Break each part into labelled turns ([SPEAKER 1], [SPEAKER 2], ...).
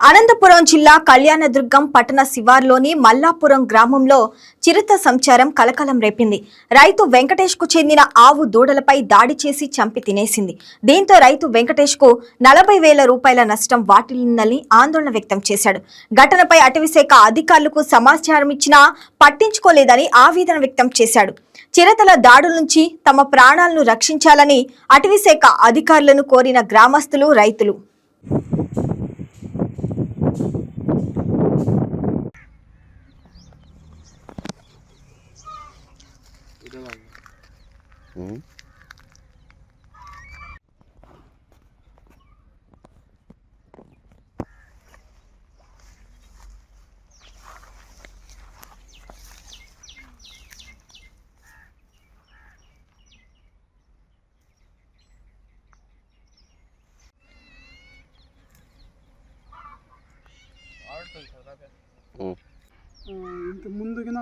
[SPEAKER 1] అనంతపురం జిల్లా కళ్యాణదుర్గం పట్టణ శివార్లోని మల్లాపురం గ్రామంలో చిరుత సంచారం కలకలం రేపింది. రైతు వెంకటేష్కు చెందిన ఆవు దూడలపై దాడి చేసి చంపి తినేసింది. దీంతో రైతు వెంకటేష్కు నలభై వేల రూపాయల నష్టం వాటిల్లిందని ఆందోళన వ్యక్తం చేశాడు. ఘటనపై అటవీశాఖ అధికారులకు సమాచారం ఇచ్చినా పట్టించుకోలేదని ఆవేదన వ్యక్తం చేశాడు. చిరతల దాడుల నుంచి తమ ప్రాణాలను రక్షించాలని అటవీశాఖ అధికారులను కోరిన గ్రామస్తులు రైతులు
[SPEAKER 2] ఆ, ఇంత ముందుగిన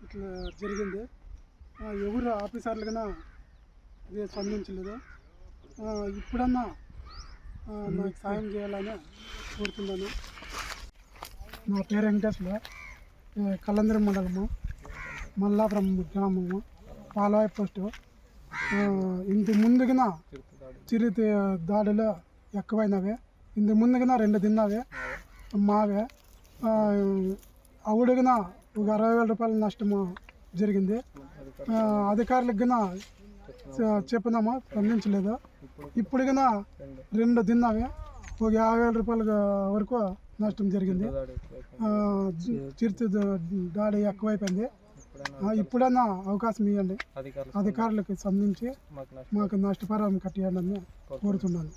[SPEAKER 2] ఇట్లా జరిగింది ఆ, ఎవరు ఆఫీసర్లు కన్నా ఇదే స్పందించలేదు ఇప్పుడన్నా నాకు సాయం చేయాలని కోరుతున్నాను. నా పేరు వెంకటేశ్వర. కలందరి మండలము మల్లాపురం గ్రామము పాలవాయి పోస్టు. ఇంటి ఇంత ముందుగిన చిరుత దాడులు ఎక్కువైనవి. ఇంత ముందుగా రెండు తిన్నవి మావే. ఆ, ఒక అరవై వేల రూపాయల నష్టము జరిగింది. అధికారులకు గిన చెప్పినామా? స్పందించలేదు ఇప్పుడు గిన రెండు తిన్నామే. ఒక యాభై వేల రూపాయల వరకు నష్టం జరిగింది. చిరుతు దాడి ఎక్కువైపోయింది. ఇప్పుడన్నా అవకాశం ఇవ్వండి అధికారులకు స్పందించి మాకు నష్టపరిహారం కట్టియండి అని కోరుతున్నాను.